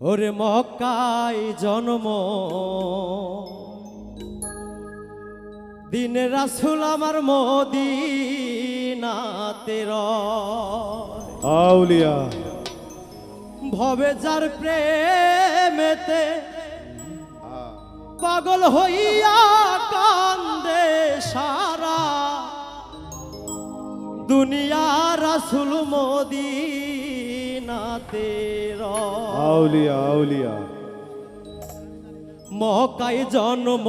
ওরে মক্কায় জন্ম। দিনে রাসুল আমার মদিনাতে রয়। আউলিয়া। ভবে যার প্রেমেতে পাগল হইয়া কান্দে সারা। দুনিয়া রাসুল মদিনাতে। আউলিয়া আউলিয়া মকাই জন্ম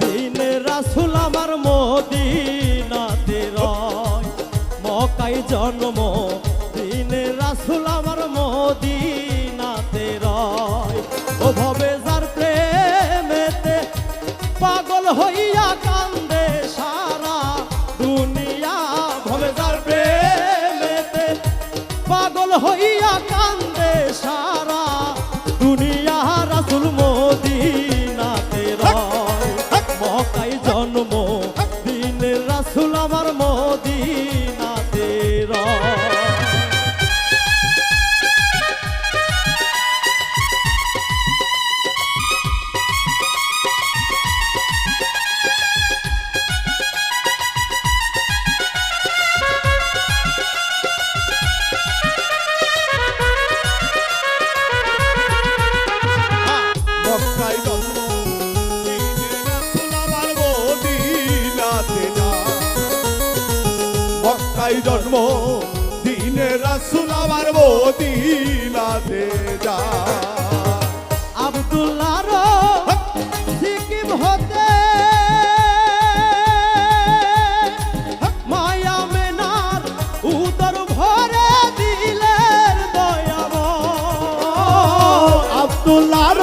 দিন রাসুল আমার মদিনাতে রয় মকাই জন্ম রাসুল আমার মক্কায় জন্ম দিনে রাসূল আমার মদিনাতে যায়। আব্দুল্লাহর সিকিম হতে মায়া মেনার উদর ভরে দিলের দয়াম আব্দুল্লাহর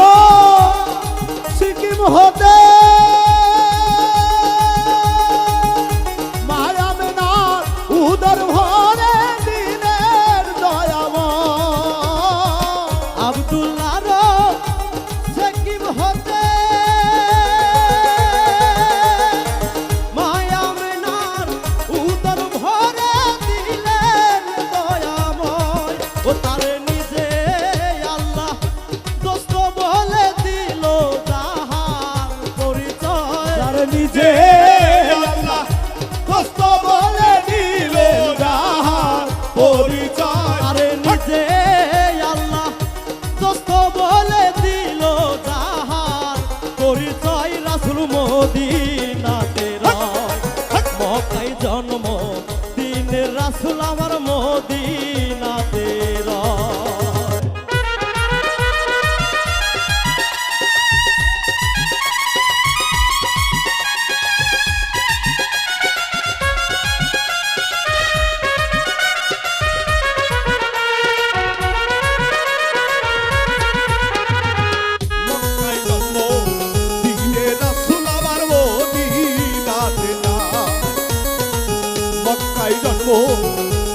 জন্ম দিন রাসুল আমার মদিনাতে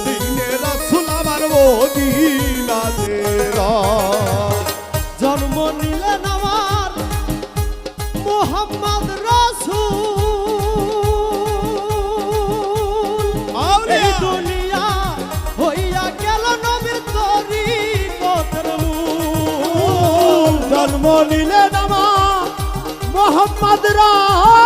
দিনে রাসূল আমার মদিনাতে। জন্ম নিলেন আমার মোহাম্মদ রসুল। এই দুনিয়া হইয়া গেল নবীর তরি জন্ম নিলেন আমার মোহাম্মদ রাসূল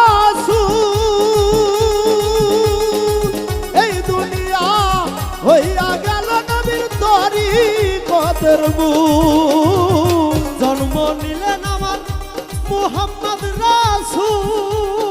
মূল জন্ম নিলেন আমার মোহাম্মদ রাসূল।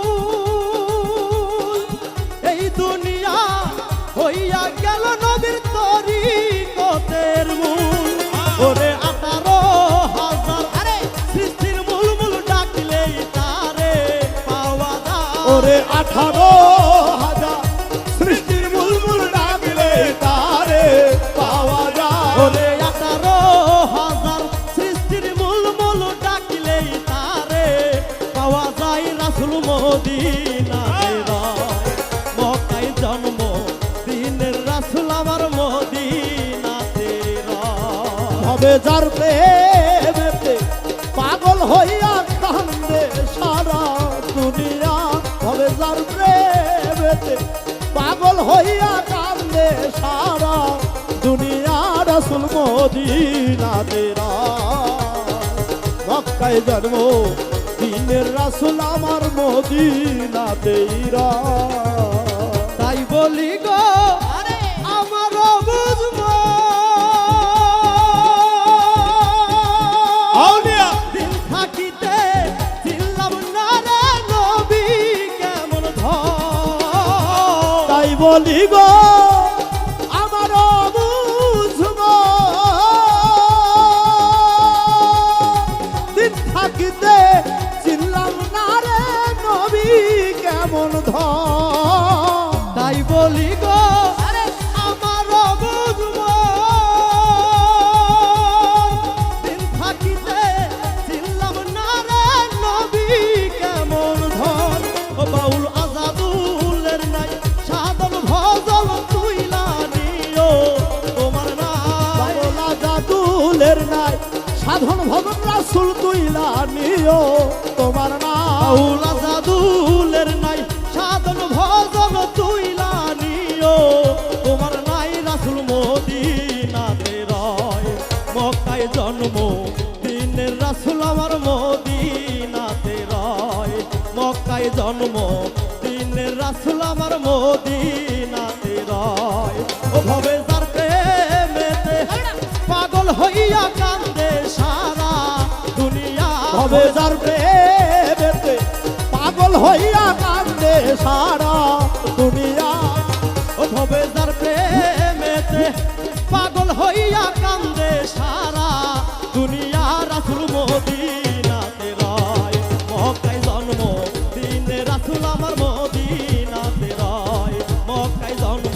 হবে যার পাগল হইয়া কান্দে সারা দুনিয়া। হবে যার প্রেমেতে পাগল হইয়া কান্দে সারা দুনিয়া। রসুল মদিনা তেরা মক্কায় জন্ম দিনের রাসুল আমার মদিনাতেই রয় তাই বলি গো বলি গো, আমার বুঝব দিন থাকিতে চিনলাম না রে নবী, কেমন ধ তাই বলি গো সাধন ভগন রাসুল তুইলা নিও। তোমার না বাউল আজাদুলের নাই, সাধন ভজন তুইলা নিও। তোমার নাই রাসুল মদিনাতে রয়। মক্কায় জন্ম দিনের রাসুল আমার মদিনাতে রয়। মক্কায় জন্ম দিনের রাসুল আমার মদিনাতে হইয়া কান্দে সারা দুনিয়া। ভবে যার প্রেমেতে পাগল হইয়া কান্দে সারা দুনিয়া। রাসুল মদিনাতে জন্ম দিনে জন্ম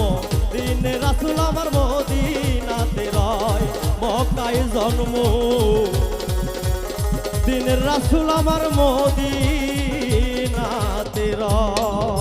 জন্ম রাসুল আমার মদিনা রা